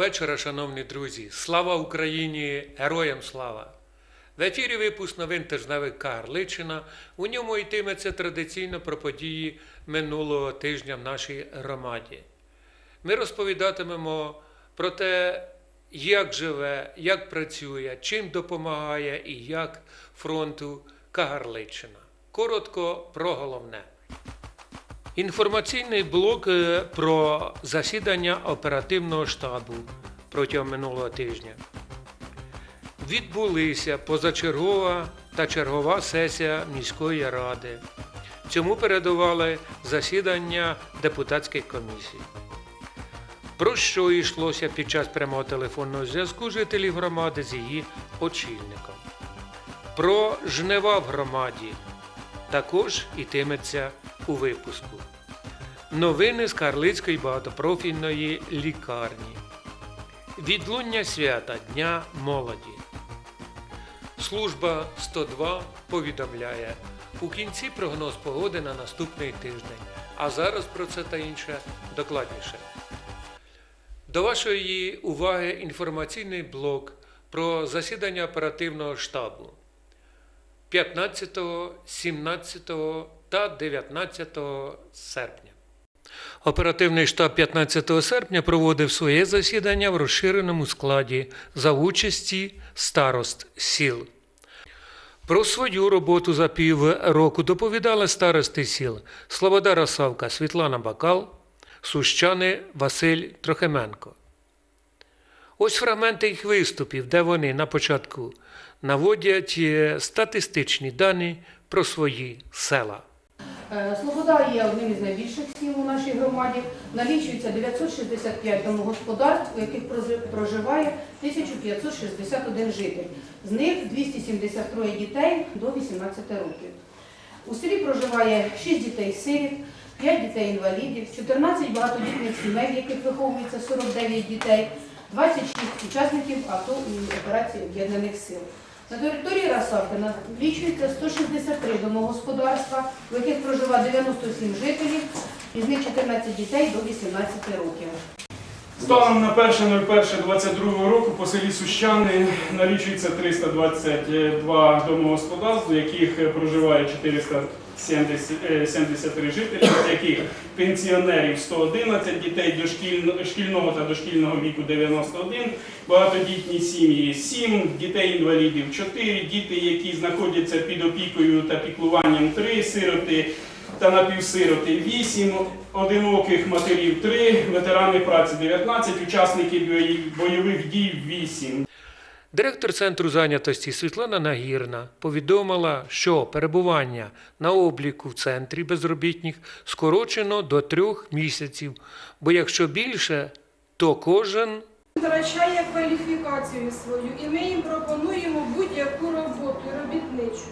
Вечора, шановні друзі! Слава Україні! Героям слава! В ефірі випуск новин тижневик Карличина. У ньому йтиметься традиційно про події минулого тижня в нашій громаді. Ми розповідатимемо про те, як живе, як працює, чим допомагає і як фронту Кагарличина. Коротко про головне. Інформаційний блок е, про засідання оперативного штабу протягом минулого тижня. Відбулися позачергова та чергова сесія міської ради. Цьому передували засідання депутатських комісій. Про що йшлося під час прямого телефонного зв'язку жителів громади з її очільником. Про жнива в громаді також йтиметься у випуску. Новини з Карлицької багатопрофільної лікарні. Відлуння свята Дня молоді. Служба 102 повідомляє у кінці прогноз погоди на наступний тиждень. А зараз про це та інше докладніше. До вашої уваги інформаційний блок про засідання оперативного штабу 15, 17 та 19 серпня. Оперативний штаб 15 серпня проводив своє засідання в розширеному складі за участі старост сіл. Про свою роботу за півроку доповідали старости сіл Слобода Росавка Світлана Бакал, Сущани Василь Трохименко. Ось фрагменти їх виступів, де вони на початку наводять е, статистичні дані про свої села. Е, Слобода є одним із найбільших сіл у нашій громаді. Налічується 965 домогосподарств, у яких прожи- проживає 1561 житель. З них 273 дітей до 18 років. У селі проживає 6 дітей сиріт, 5 дітей інвалідів, 14 багатодітних сімей, в яких виховується 49 дітей, 26 учасників АТО і операції Об'єднаних Сил. На території Расавкина налічується 163 домогосподарства, в яких проживає 97 жителів, із них 14 дітей до 18 років. Станом на 1.01.22 року по селі Сущани налічується 322 домогосподарств, в яких проживає 473 жителі, з яких пенсіонерів 111 дітей дошкільно- та дошкільного віку 91, багатодітні сім'ї 7, дітей-інвалідів 4, діти, які знаходяться під опікою та піклуванням 3, сироти та напівсироти 8, одиноких матерів 3, ветерани праці 19, учасники бойових дій 8. Директор центру зайнятості Світлана Нагірна повідомила, що перебування на обліку в центрі безробітних скорочено до трьох місяців, бо якщо більше, то кожен втрачає кваліфікацію свою, і ми їм пропонуємо будь-яку роботу робітничу.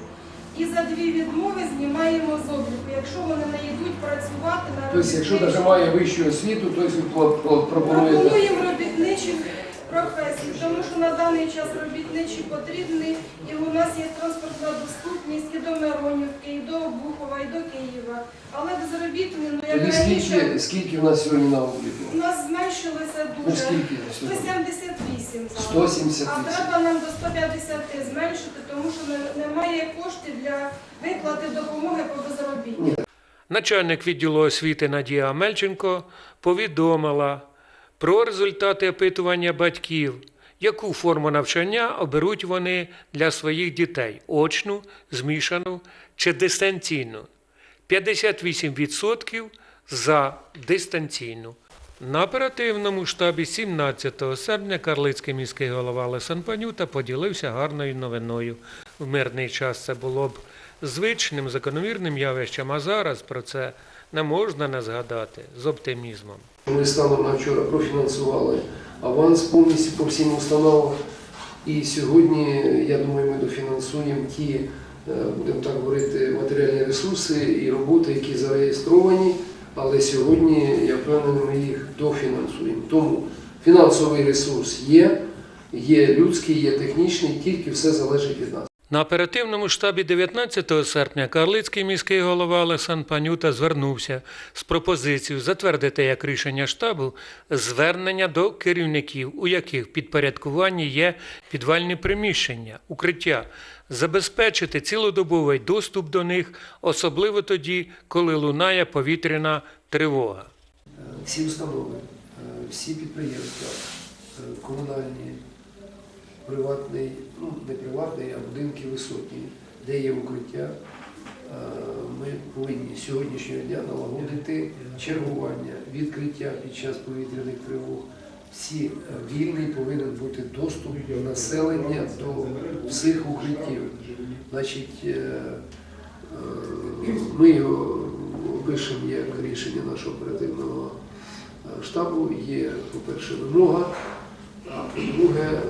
І за дві відмови знімаємо з обліку, якщо вони не йдуть працювати на Тобто, якщо навіть має вищу освіту, то ви про- про- пропонуєте. Пропонуємо робітничих професій, тому що на даний час робітничі потрібні, і у нас є транспортна доступність і до Миронівки, і до Обухова, і до Києва. Але безробітні, ну як Тоді раніше, скільки, скільки в нас сьогодні на обліку? у нас зменшилося Ну дуже. скільки на сьогодні? 178 зараз. 178. А треба нам до 150 зменшити, тому що не- немає коштів для виплати допомоги по безробіттю. начальник відділу освіти Надія Амельченко повідомила про результати опитування батьків, яку форму навчання оберуть вони для своїх дітей очну, змішану чи дистанційну. 58% за дистанційну. На оперативному штабі 17 серпня Карлицький міський голова Лесан Панюта поділився гарною новиною. В мирний час це було б звичним закономірним явищем, а зараз про це не можна не згадати з оптимізмом. Ми станом на вчора профінансували аванс повністю по всім установам. І сьогодні, я думаю, ми дофінансуємо ті, е, будемо так говорити, матеріальні ресурси і роботи, які зареєстровані. Але сьогодні, я впевнений, ми їх дофінансуємо. Тому фінансовий ресурс є, є людський, є технічний, тільки все залежить від нас. На оперативному штабі 19 серпня Карлицький міський голова Олександр Панюта звернувся з пропозицією затвердити як рішення штабу звернення до керівників, у яких підпорядкуванні є підвальні приміщення, укриття, забезпечити цілодобовий доступ до них, особливо тоді, коли лунає повітряна тривога. Всі установи, е, всі підприємства, е, комунальні, приватний, ну не приватний, а будинки висотні, де є укриття, е, ми повинні сьогоднішнього дня налагодити чергування, відкриття під час повітряних тривог. Всі е, вільний повинен бути доступ населення до всіх укриттів. Значить, е, ми його пишемо як рішення нашого оперативного штабу. Є, по-перше, вимога, а по-друге,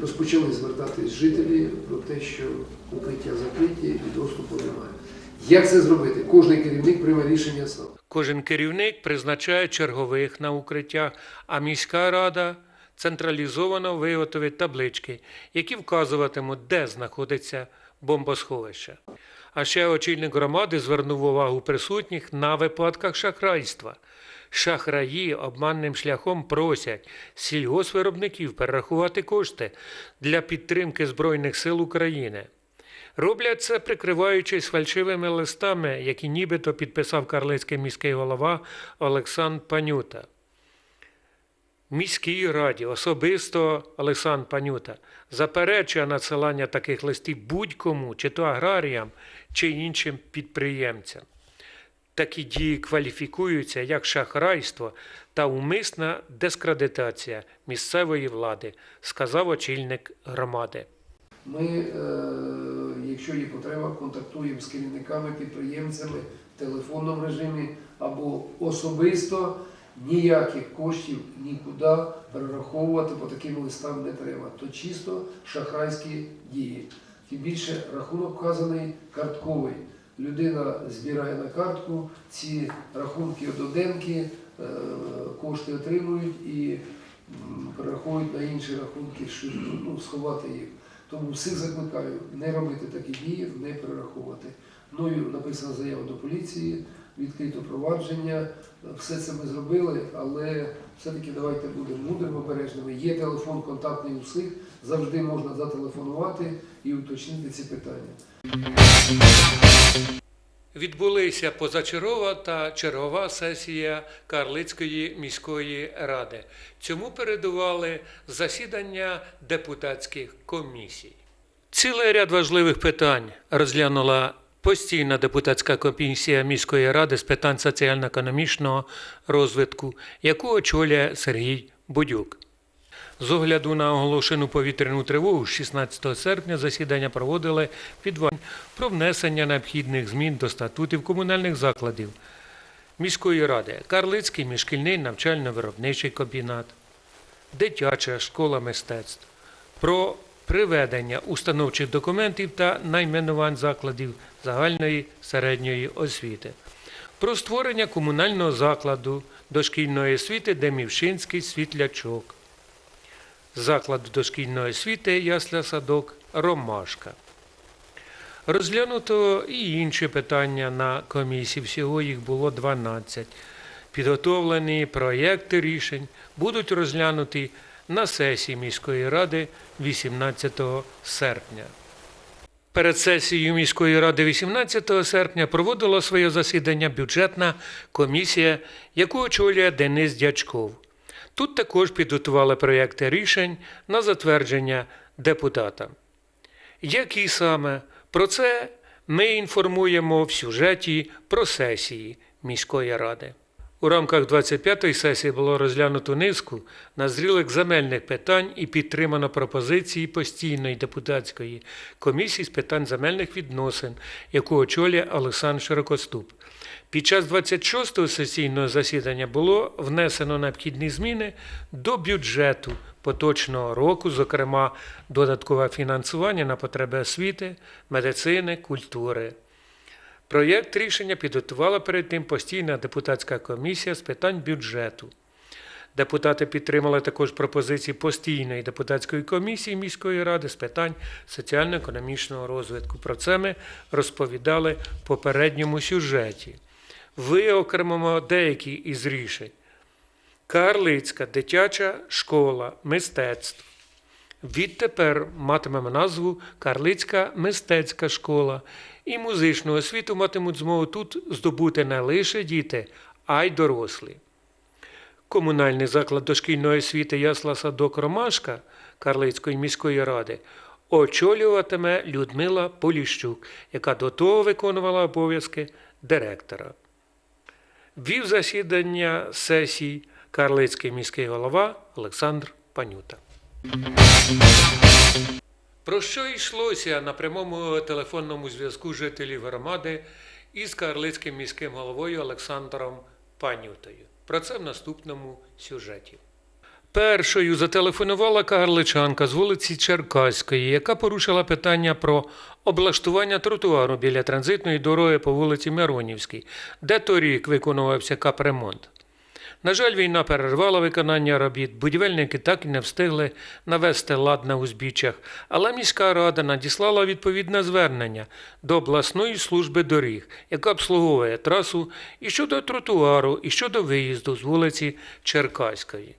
розпочали звертатись жителі про те, що укриття закриті і доступу немає. Як це зробити? Кожний керівник прийме рішення сам. Кожен керівник призначає чергових на укриттях, а міська рада централізовано виготовить таблички, які вказуватимуть, де знаходиться бомбосховище. А ще очільник громади звернув увагу присутніх на випадках шахрайства. Шахраї обманним шляхом просять сільгосвиробників перерахувати кошти для підтримки Збройних сил України. Роблять це, прикриваючись фальшивими листами, які нібито підписав карлицький міський голова Олександр Панюта. Міській раді особисто Олександр Панюта заперечує надсилання таких листів будь-кому, чи то аграріям, чи іншим підприємцям. Такі дії кваліфікуються як шахрайство та умисна дискредитація місцевої влади, сказав очільник громади. Ми, е, якщо є потреба, контактуємо з керівниками, підприємцями в телефонному режимі або особисто. Ніяких коштів нікуди перераховувати по таким листам не треба. То чисто шахрайські дії. Тим більше рахунок вказаний картковий. Людина збирає на картку, ці рахунки одноденки, е, кошти отримують і перераховують на інші рахунки, щоб ну, сховати їх. Тому всіх закликаю не робити такі дії, не перераховувати. Мною написана заява до поліції, відкрито провадження. Все це ми зробили, але все-таки давайте будемо мудрими, обережними. Є телефон контактний у всіх, завжди можна зателефонувати і уточнити ці питання. Відбулися позачергова та чергова сесія Карлицької міської ради. Цьому передували засідання депутатських комісій. Цілий ряд важливих питань розглянула постійна депутатська комісія міської ради з питань соціально-економічного розвитку, яку очолює Сергій Будюк. З огляду на оголошену повітряну тривогу 16 серпня засідання проводили підвань про внесення необхідних змін до статутів комунальних закладів міської ради, Карлицький міжшкільний навчально-виробничий комбінат, дитяча школа мистецтв, про приведення установчих документів та найменувань закладів загальної середньої освіти, про створення комунального закладу дошкільної освіти Демівшинський світлячок закладу дошкільної освіти Ясля Садок Ромашка. Розглянуто і інші питання на комісії. Всього їх було 12. Підготовлені проєкти рішень будуть розглянуті на сесії міської ради 18 серпня. Перед сесією міської ради 18 серпня проводила своє засідання бюджетна комісія, яку очолює Денис Дячков. Тут також підготували проєкти рішень на затвердження депутата. Які саме про це ми інформуємо в сюжеті про сесії міської ради. У рамках 25-ї сесії було розглянуто низку назрілих земельних питань і підтримано пропозиції постійної депутатської комісії з питань земельних відносин, яку очолює Олександр Широкоступ. Під час 26-го сесійного засідання було внесено необхідні зміни до бюджету поточного року, зокрема додаткове фінансування на потреби освіти, медицини, культури. Проєкт рішення підготувала перед тим постійна депутатська комісія з питань бюджету. Депутати підтримали також пропозиції постійної депутатської комісії міської ради з питань соціально-економічного розвитку. Про це ми розповідали в попередньому сюжеті. Виокремимо деякі із рішень. Карлицька дитяча школа мистецтв. Відтепер матимемо назву Карлицька мистецька школа, і музичну освіту матимуть змогу тут здобути не лише діти, а й дорослі. Комунальний заклад дошкільної освіти Ясла Садок Ромашка Карлицької міської ради очолюватиме Людмила Поліщук, яка до того виконувала обов'язки директора. Вів засідання сесій Карлицький міський голова Олександр Панюта. Про що йшлося на прямому телефонному зв'язку жителів громади із Карлицьким міським головою Олександром Панютою? Про це в наступному сюжеті. Першою зателефонувала карличанка з вулиці Черкаської, яка порушила питання про облаштування тротуару біля транзитної дороги по вулиці Миронівській, де торік виконувався капремонт. На жаль, війна перервала виконання робіт. Будівельники так і не встигли навести лад на узбіччях, але міська рада надіслала відповідне звернення до обласної служби доріг, яка обслуговує трасу і щодо тротуару, і щодо виїзду з вулиці Черкаської.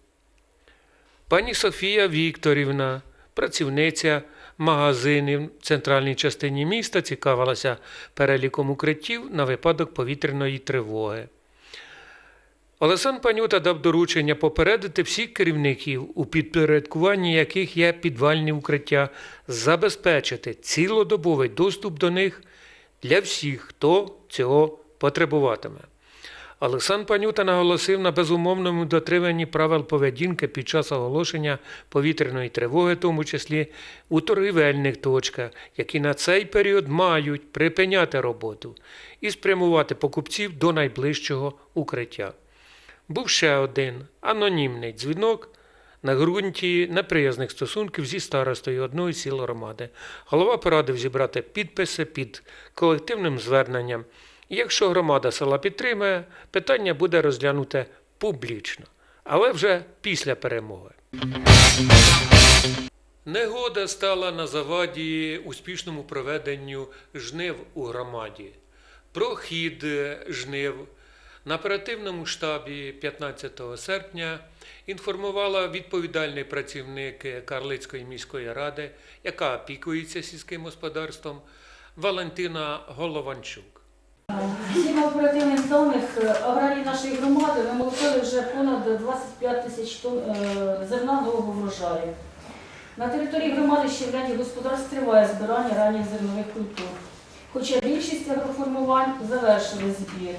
Пані Софія Вікторівна, працівниця магазинів в центральній частині міста, цікавилася переліком укриттів на випадок повітряної тривоги. Олесан Панюта дав доручення попередити всіх керівників, у підпорядкуванні яких є підвальні укриття, забезпечити цілодобовий доступ до них для всіх, хто цього потребуватиме. Олександр Панюта наголосив на безумовному дотриманні правил поведінки під час оголошення повітряної тривоги, в тому числі у торгівельних точках, які на цей період мають припиняти роботу і спрямувати покупців до найближчого укриття. Був ще один анонімний дзвінок на ґрунті неприязних стосунків зі старостою одної сіл громади. Голова порадив зібрати підписи під колективним зверненням. Якщо громада села підтримає, питання буде розглянуте публічно, але вже після перемоги. Негода стала на заваді успішному проведенню жнив у громаді. Про хід жнив на оперативному штабі 15 серпня інформувала відповідальний працівник Карлицької міської ради, яка опікується сільським господарством, Валентина Голованчук. Згідно оперативних даних, е, аграрії нашої громади намолотили вже понад 25 тисяч тонн е, зерна нового врожаю. На території громади ще в господарств триває збирання ранніх зернових культур. Хоча більшість агроформувань завершили збір.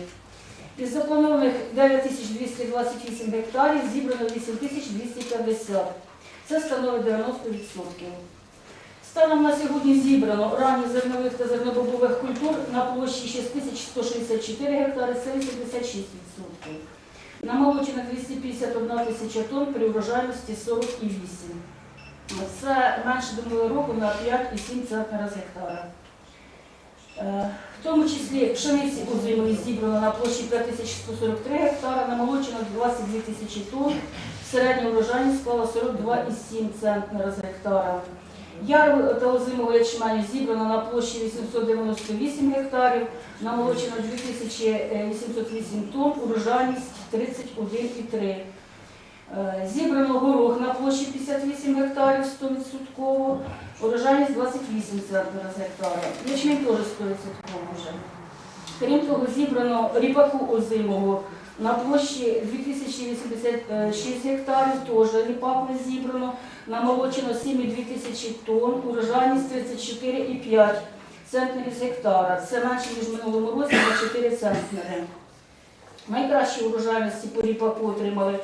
Із запланованих 9228 гектарів зібрано 8250. Це становить 90%. Станом на сьогодні зібрано ранніх зернових та зернобобових культур на площі 6164 гектари, це 86%. Намолочено 251 тисяча тонн при врожайності 48. Це менше до минулого року на 5,7 центнера з гектара. В тому числі пшениці озимої зібрано на площі 5143 гектара, намолочено 22 тисячі тонн, середня врожайність склала 42,7 центнера з гектара. Яру та озимого ячменю зібрано на площі 898 гектарів, намолочено 2808 тонн, урожайність 31,3. Е, Зібрано горох на площі 58 гектарів 100%, урожайність 28 центнера з гектара. Ячмінь теж 100% вже. Крім того, зібрано ріпаку озимого на площі 2086 гектарів, теж ріпак не зібрано, намолочено 7,2 тисячі тонн, урожайність 34,5 центнерів з гектара. Це менше, ніж в минулому році на 4 центнери. Найкращі урожайності по ріпаку отримали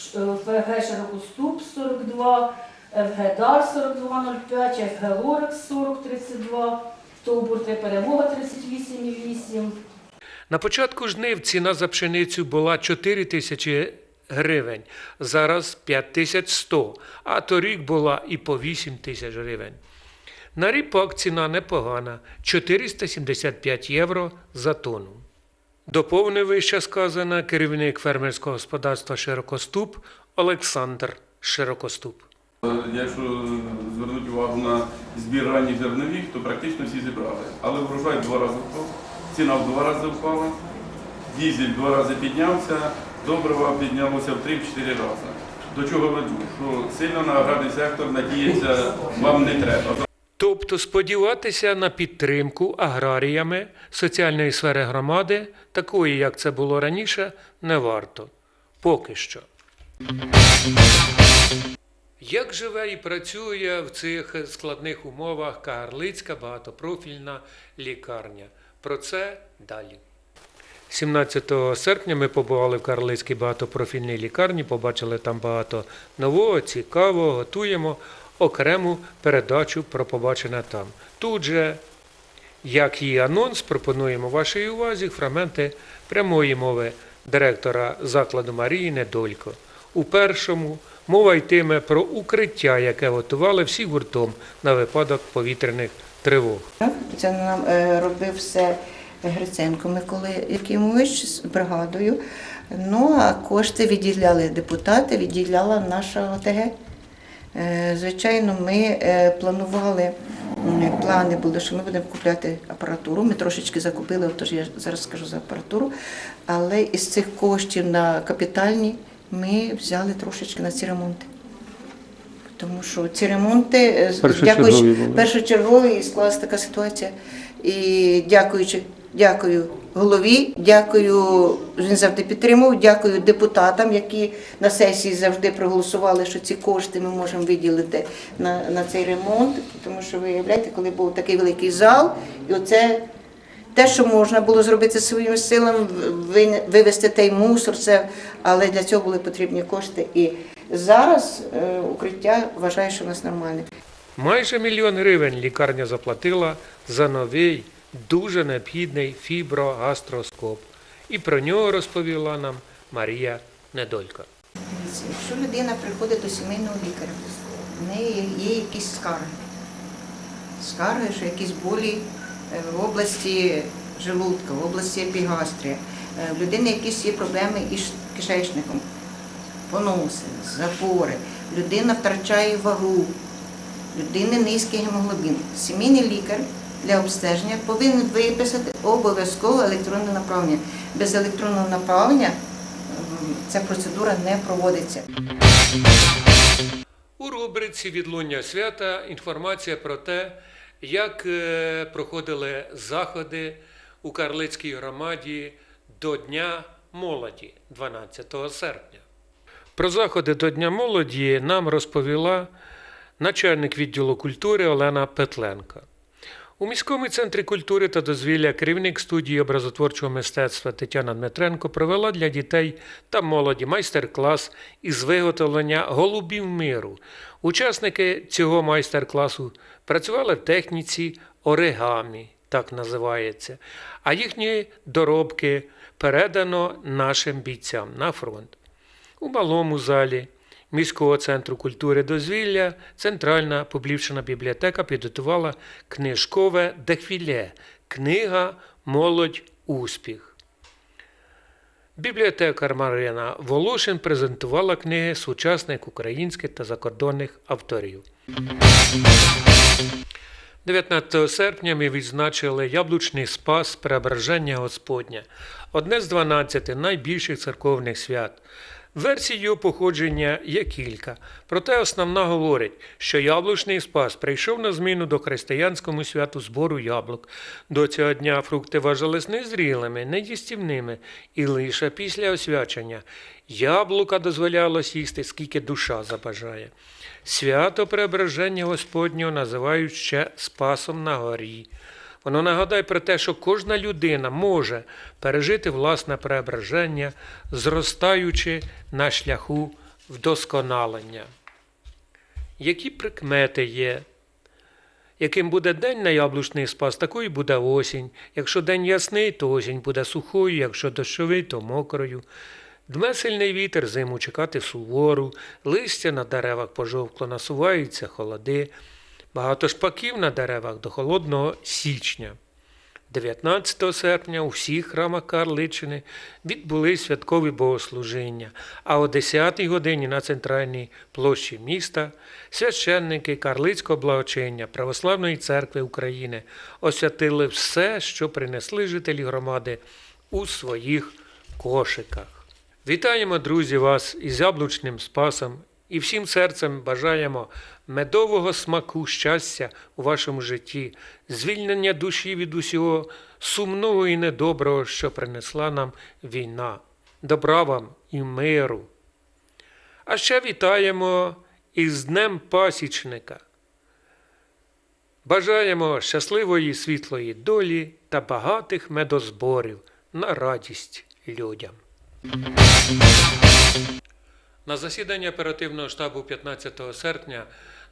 ФГ Широкоступ 42, ФГ Дар 42,05, ФГ Лорекс 40,32, Стовбурте Перемога 38,8. На початку жнив ціна за пшеницю була 4 тисячі гривень, зараз 5100, а торік була і по 8 тисяч гривень. На ріпак ціна непогана 475 євро за тонну. Доповнив вище сказане керівник фермерського господарства Широкоступ Олександр Широкоступ. Якщо звернути увагу на збір ранніх зернових, то практично всі зібрали. Але врожай два рази впав, ціна в два рази впала, дізель в два рази піднявся, добрива піднялося в 3-4 рази. До чого веду? Що сильно на аграрний сектор надіятися вам не треба. Тобто сподіватися на підтримку аграріями соціальної сфери громади, такої, як це було раніше, не варто. Поки що. Як живе і працює в цих складних умовах Кагарлицька багатопрофільна лікарня? Про це далі. 17 серпня ми побували в Карлицькій багатопрофільній лікарні, побачили там багато нового, цікавого, готуємо окрему передачу про побачене там. Тут же, як і анонс, пропонуємо вашій увазі фрагменти прямої мови директора закладу Марії Недолько. У першому мова йтиме про укриття, яке готували всі гуртом на випадок повітряних тривог. Це нам е, робив все Гриценко Микола Якимович з бригадою. Ну а кошти відділяли депутати, відділяла наша ОТГ. Е, Звичайно, ми е, планували, плани були, що ми будемо купляти апаратуру. Ми трошечки закупили, тож я зараз скажу за апаратуру. Але із цих коштів на капітальні ми взяли трошечки на ці ремонти. Тому що ці ремонти, е, дякуючи, першочергові склалася така ситуація. І дякуючи, дякую голові, дякую, він завжди підтримував, дякую депутатам, які на сесії завжди проголосували, що ці кошти ми можемо виділити на, на цей ремонт. Тому що ви уявляєте, коли був такий великий зал, і оце. Те, що можна було зробити своїми силами, ви- вивезти той мусор, це, але для цього були потрібні кошти. І зараз е, укриття вважаю, що у нас нормальне. Майже мільйон гривень лікарня заплатила за новий, дуже необхідний фіброгастроскоп. І про нього розповіла нам Марія Недолько. Якщо людина приходить до сімейного лікаря, в неї є якісь скарги. Скарги, що якісь болі е, в області желудка, в області епігастрія. Е, В людини якісь є проблеми із кишечником, поноси, запори. Людина втрачає вагу, людини низький гемоглобін. Сімейний лікар для обстеження повинен виписати обов'язково електронне направлення. Без електронного направлення ця процедура не проводиться. У рубриці Відлуння свята інформація про те, як е, проходили заходи у Карлицькій громаді до Дня молоді 12 серпня. Про заходи до Дня молоді нам розповіла начальник відділу культури Олена Петленко. У міському центрі культури та дозвілля керівник студії образотворчого мистецтва Тетяна Дмитренко провела для дітей та молоді майстер-клас із виготовлення голубів миру. Учасники цього майстер-класу працювали в техніці оригамі, так називається, а їхні доробки передано нашим бійцям на фронт. У малому залі міського центру культури дозвілля Центральна публічна бібліотека підготувала книжкове дефіле Книга Молодь Успіх. Бібліотекар Марина Волошин презентувала книги сучасних українських та закордонних авторів. 19 серпня ми відзначили Яблучний Спас Преображення Господня, одне з 12 найбільших церковних свят. Версій його походження є кілька, проте основна говорить, що яблучний спас прийшов на зміну до християнському святу збору яблук. До цього дня фрукти вважались незрілими, неїстівними, і лише після освячення яблука дозволялось їсти, скільки душа забажає. Свято Преображення Господнього називають ще Спасом на горі. Воно нагадає про те, що кожна людина може пережити власне преображення, зростаючи на шляху вдосконалення. Які прикмети є? Яким буде день на яблучний спас, такою буде осінь. Якщо день ясний, то осінь буде сухою, якщо дощовий, то мокрою. Дме сильний вітер, зиму чекати сувору, листя на деревах пожовкло, насуваються холоди, багато шпаків на деревах до холодного січня. 19 серпня у всіх храмах Карличини відбули святкові богослужіння, а о 10-й годині на центральній площі міста священники Карлицького благочиння Православної церкви України освятили все, що принесли жителі громади у своїх кошиках. Вітаємо, друзі, вас із яблучним спасом і всім серцем бажаємо медового смаку щастя у вашому житті, звільнення душі від усього сумного і недоброго, що принесла нам війна, добра вам і миру. А ще вітаємо із Днем Пасічника. Бажаємо щасливої світлої долі та багатих медозборів на радість людям. На засіданні оперативного штабу 15 серпня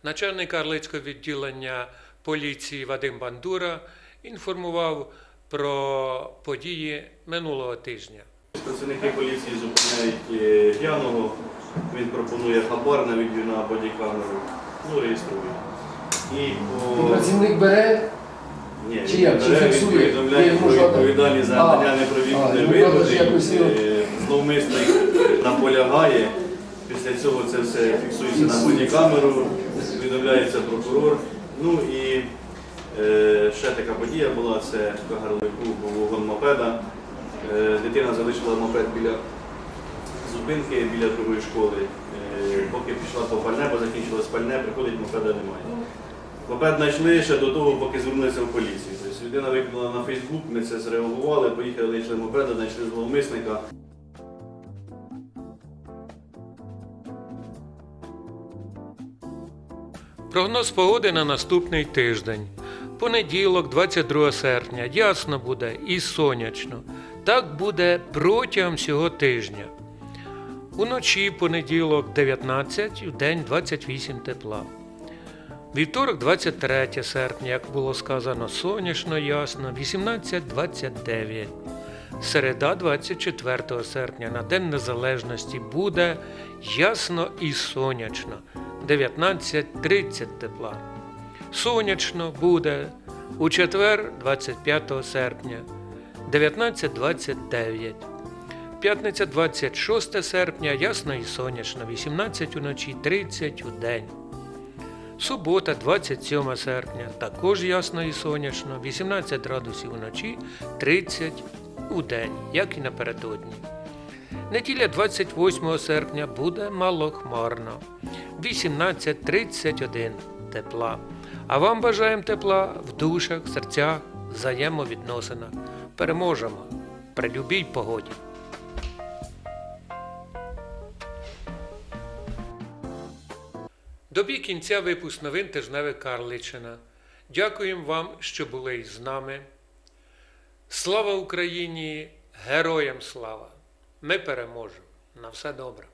начальник Карлицького відділення поліції Вадим Бандура інформував про події минулого тижня. Працівники поліції зупиняють е, п'яного. Він пропонує хабар на відео на бодікамеру. Ну, реєструють. І по працівник бере, ні, чи як? Чи бере, фіксує? повідомляє Ні, про відповідальність за А, надання а, непровідної ну, Е, Зловмисник наполягає. Після цього це все фіксується на бодікамеру, повідомляється прокурор. Ну і е, ще така подія була, це в Кагарлику був вогон мопеда. Е, дитина залишила мопед біля зупинки біля другої школи. Е, Поки пішла по пальне, бо закінчилось пальне, приходить, мопеда немає. Мопед знайшли ще до того, поки звернулися в поліцію. Тобто людина викинула на Фейсбук, ми це зреагували, поїхали, знайшли мопеда, знайшли зловмисника. Прогноз погоди на наступний тиждень. Понеділок, 22 серпня, ясно буде і сонячно. Так буде протягом всього тижня. Уночі понеділок 19, в день 28 тепла. Вівторок 23 серпня, як було сказано, сонячно, ясно, 18-29. Середа 24 серпня на День Незалежності буде ясно і сонячно, 19-30 тепла. Сонячно буде у четвер 25 серпня, 19-29. П'ятниця 26 серпня, ясно і сонячно, 18 уночі, 30 у день. Субота, 27 серпня, також ясно і сонячно, 18 градусів вночі, 30 у день, як і напередодні. Неділя 28 серпня буде малохмарно, 18.31 тепла. А вам бажаємо тепла в душах, серцях, взаємовідносинах. Переможемо при любій погоді. Добі кінця випуск новин тижневик Карличина. Дякуємо вам, що були із нами. Слава Україні! Героям слава! Ми переможемо! На все добре!